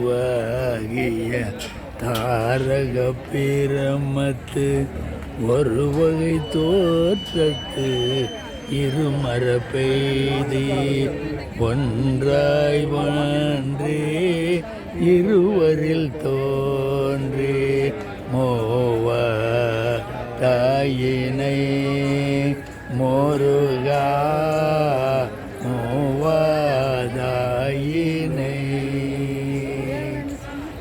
ஓருருவாகிய தாரக பிரமத்து ஒரு வகை தோற்றத்து இருமர பெய்தி ஒன்றாய் ஒன்றே இருவரில் தோன்றே மோவா தாயினை மோருகா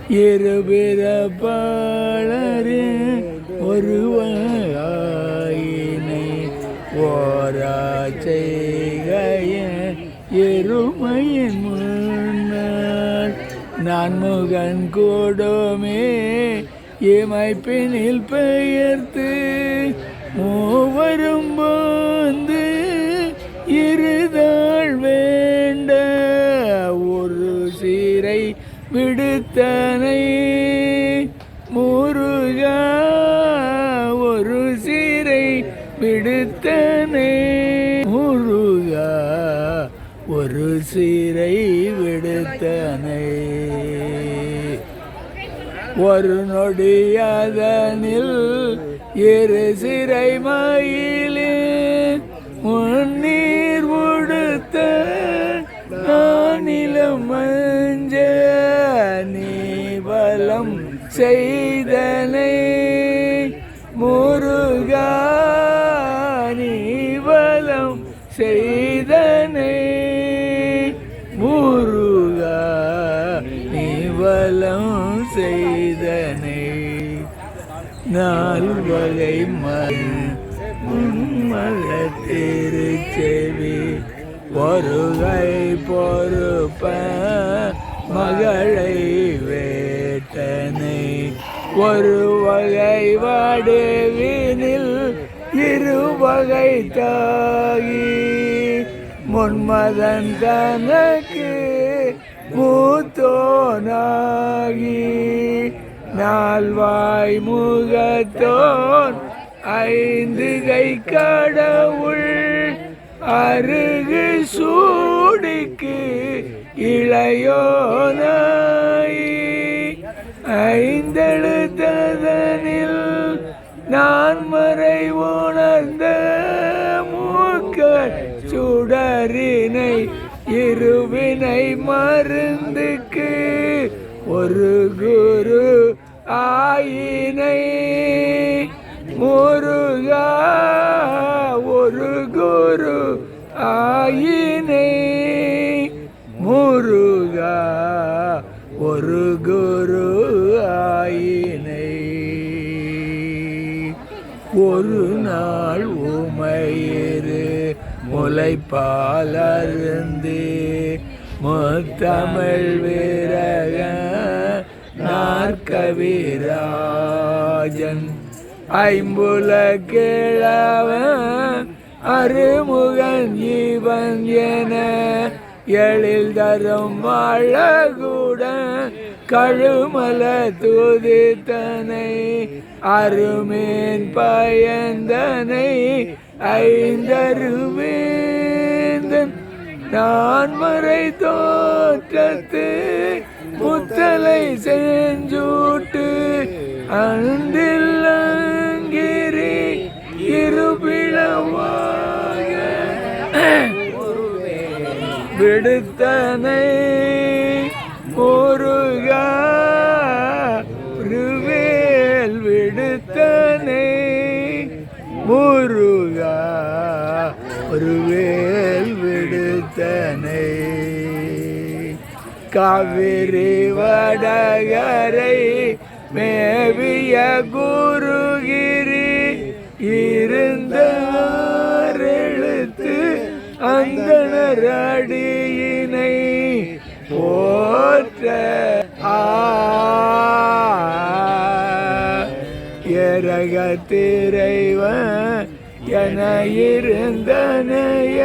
இருபிறப்பாளரே ஒருவாயினை ஓரா செய்கைய எருமையின் முன்னால் நான் முகன் கூடோமே இமைப்பினில் பெயர்த்து மூவரும் விடுத்தனை முருகா ஒரு சீரை விடுத்தனை. முருகா ஒரு சீரை விடுத்தனை. ஒரு நொடியதனில் இரு சிறை மயிலே முன்னீர் உடுத்த நானிலம் செய்தனை முருகா நீ செய்தனை முருகா நீ செய்தனை. நால் வகை மக திருச்செவி பொருகை பொறுப்ப மகளை வே ஒரு வகை வாடுவினில் இரு வகை தாகி. முன்மதன் தனக்கு மூத்தோனாகி. நால்வாய் முகத்தோன் ஐந்து கை கடவுள் அருகு சூடுக்கு இளையோனா ஐந்தெழுத்ததனில் நான் மறை உணர்ந்த மூக்க சுடரினை இருவினை மருந்துக்கு ஒரு குரு ஆயினை. முருகா ஒரு குரு ஆயினை. முருகா ஒரு நாள் உமையிரு முளைப்பாலருந்து. முத்தமிழ் வீரக நாற்கவிராஜன். ஐம்புல கிழவன் அருமுகன் இவன் என எழில் தரும் அழகுடன் கழுமல துதித்தனை அருமேன் பயந்தனை ஐந்தருவேந்தன் நான் மறை தோற்றத்து முத்தலை செஞ்சூட்டு அன்றில் அங்கிரி இருபிளவாக விடுத்தனை ஒருவேல் விடுத்தனே. முருகா ஒருவேல் விடுத்தனை. காவிரி வடகரை மேவிய குருகிரி இருந்த எழுத்து அந்தணர் ஏரகத்திரைவன் என இருந்தனைய.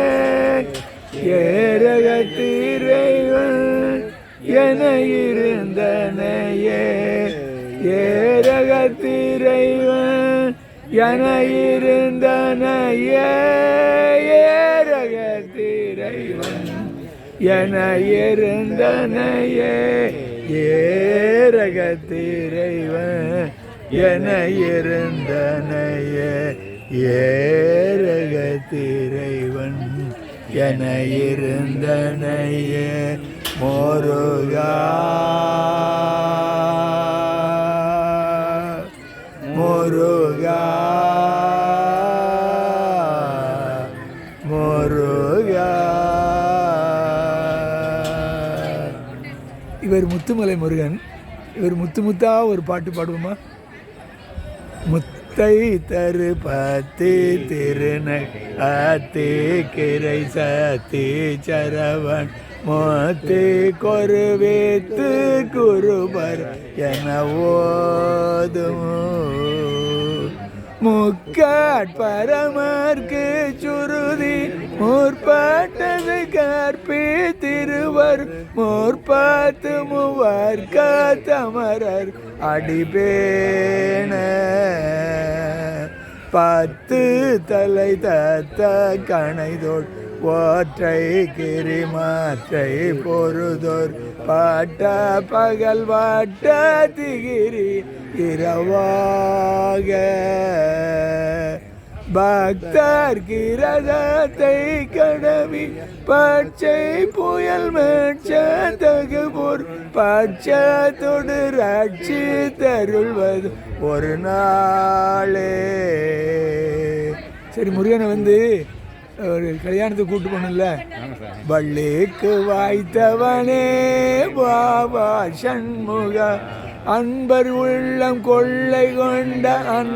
ஏரகத்திரைவன் என இருந்தனைய. ஏரகத்திரைவன் என இருந்தனைய. ஏரகத்திரைவன் என இருந்தனையே. ஏரகத்திரைவன் என இருந்தனையே ஏரகத்திரைவன் என இருந்தனையே மோருகா. முருகா. முருகா. இவர் முத்துமலை முருகன். இவர் முத்து முத்தா ஒரு பாட்டு பாடுவோமா? முத்தை தரு பத்தி திருநத்தி கிரை சத்தி சரவன் மோத்தி கொருவேத்து குருபர் என ஓதும். முக்காட் பரமார்க்கு சுருதி முற்பட்டது கற்பி திருவர் முற்பாத்து மூவர் காத்தமரர் அடிபேண பத்து தலை தத்த கணைதோட் ஒற்றை கிரிமாற்றை பொருதோர் பாட்ட பகல் வாட்ட திகிரி இரவாக. பக்தர் கிரதத்தை கடவி பச்சை புயல் மேட்சதகு போர் பட்சத்தொடு ரட்சி தருள்வது ஒரு நாளே. சரி முருகனை வந்து ஒரு கல்யாணத்துக்கு கூட்டு போகணும்ல? வள்ளிக்கு வாய்த்தவனே பாபா சண்முக அன்பர் உள்ளம் கொள்ளை கொண்ட அன்